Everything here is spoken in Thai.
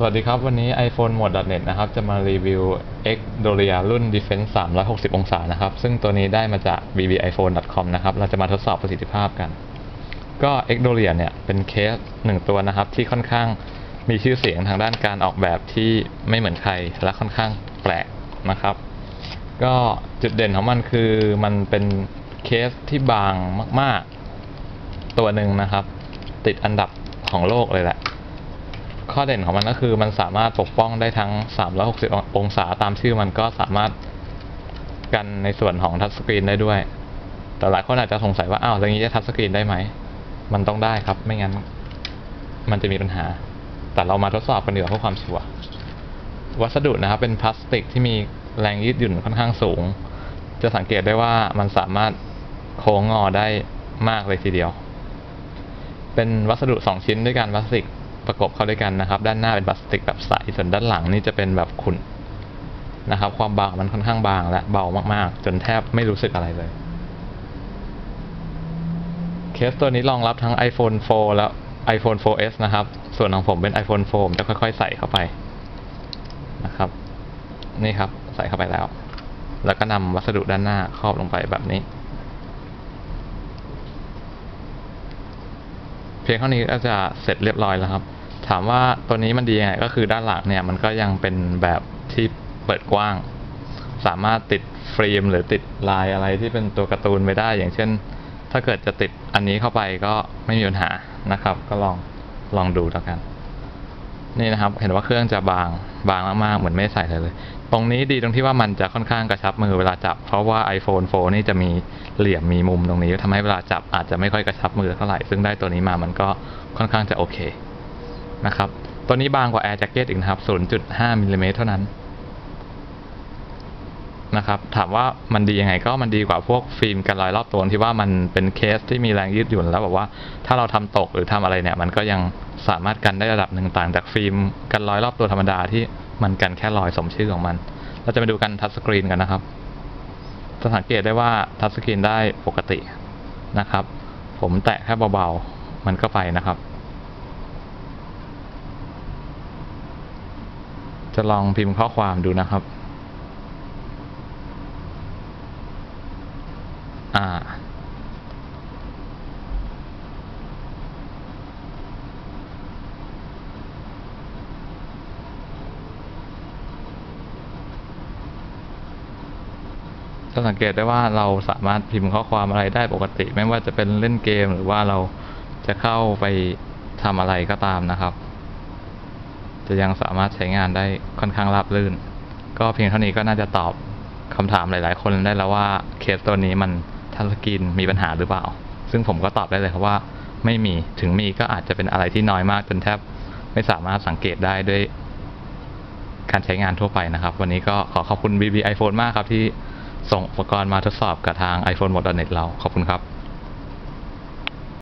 สวัสดีครับ วันนี้ iPhone Mode .net นะครับ จะมารีวิว X Doria รุ่น Defense 360 องศานะครับ ซึ่งตัวนี้ได้มาจาก bbiphone.com นะครับ เราจะมาทดสอบประสิทธิภาพกัน ก็ X Doria เนี่ย เป็นเคสหนึ่งตัวนะครับ ที่ค่อนข้างมีชื่อเสียงทางด้านการออกแบบที่ไม่เหมือนใคร และค่อนข้างแปลกนะครับ ก็จุดเด่นของมันคือมันเป็นเคสที่บางมาก ๆ ตัวหนึ่งนะครับ ติดอันดับของโลกเลยแหละ ข้อเด่นของมันก็คือมันสามารถปกป้องได้ทั้ง 360 องศาตามชื่อมันก็สามารถกันในส่วนของทัชสกรีนได้ด้วย แต่หลายคนอาจจะสงสัยว่า อ้าวอย่างนี้จะทัชสกรีนได้ไหม มันต้องได้ครับ ไม่งั้น มันจะมีปัญหา แต่เรามาทดสอบกันดีกว่าเพื่อความชัวร์ วัสดุนะครับเป็นพลาสติกที่มีแรงยืดหยุ่นค่อนข้างสูง จะสังเกตได้ว่ามันสามารถโค้งงอได้มากเลยทีเดียว เป็นวัสดุ 2 ชิ้นด้วยกันพลาสติก ประกบเข้าด้วยกันนะครับ ด้านหน้าเป็นพลาสติกแบบใสส่วนด้านหลังนี่จะเป็นแบบขุ่นนะครับ ความบางมันค่อนข้างบางและเบามากๆ จนแทบไม่รู้สึกอะไรเลย เคสตัวนี้รองรับทั้ง iPhone 4 และ iPhone 4S นะครับ ส่วนของผมเป็น iPhone 4ผมจะค่อย ๆ ใส่เข้าไปนะครับ นี่ครับใส่เข้าไปแล้ว แล้วก็นำวัสดุด้านหน้าครอบลงไปแบบนี้ เพียงเท่านี้ก็จะเสร็จเรียบร้อยแล้วครับ ถามว่าตัวนี้มันดียังไงก็คือด้านหลังเนี่ยมันก็ยังเป็นแบบที่เปิดกว้าง สามารถติดฟิล์มหรือติดลายอะไรที่เป็นตัวการ์ตูนไปได้ อย่างเช่น ถ้าเกิดจะติดอันนี้เข้าไปก็ไม่มีปัญหานะครับ ก็ลองลองดูแล้วกัน นี่นะครับ เห็นว่าเครื่องจะบางบางมากๆเหมือนไม่ใส่เลยเลย ตรงนี้ดีตรงที่ว่ามันจะค่อนข้างกระชับมือเวลาจับ เพราะว่า iPhone 4 นี่จะมีเหลี่ยมมีมุมตรงนี้ทำให้เวลาจับอาจจะไม่ค่อยกระชับมือเท่าไหร่ซึ่งได้ตัวนี้มามันก็ค่อนข้างจะโอเค นะครับ ตัวนี้บางกว่า Air Jacket อีกนะครับ 0.5มิลลิเมตรเท่านั้นนะครับ ถามว่ามันดียังไงก็มันดีกว่าพวกฟิล์มกันรอยรอบตัวที่ว่ามันเป็นเคสที่มีแรงยืดหยุ่นแล้วแบบว่าถ้าเราทำตกหรือทำอะไรเนี่ย มันก็ยังสามารถกันได้ระดับหนึ่งต่างจากฟิล์มกันรอยรอบตัวธรรมดาที่มันกันแค่รอยสมชื่อของมัน เราจะมาดูกันทัชสกรีนกันนะครับจะสังเกตได้ว่าทัชสกรีนได้ปกตินะครับ ผมแตะแค่เบาๆ มันก็ไปนะครับ จะลองพิมพ์ข้อความดูนะครับ อ่า จะสังเกตได้ว่าเราสามารถพิมพ์ข้อความอะไรได้ปกติ ไม่ว่าจะเป็นเล่นเกมหรือว่าเราจะเข้าไปทำอะไรก็ตามนะครับ จะยังสามารถใช้งานได้ค่อนข้างราบรื่น ก็เพียงเท่านี้ก็น่าจะตอบคำถามหลาย ๆ คนได้แล้วว่าเคสตัวนี้มันทัชสกรีนมีปัญหาหรือเปล่า ซึ่งผมก็ตอบได้เลยครับว่าไม่มีถึงมีก็อาจจะเป็นอะไรที่น้อยมากจนแทบไม่สามารถสังเกตได้ด้วยการใช้งานทั่วไปนะครับ วันนี้ก็ขอขอบคุณ BB iPhone มากครับที่ส่งอุปกรณ์มาทดสอบกับทาง iPhone หมด .net เรา ขอบคุณครับ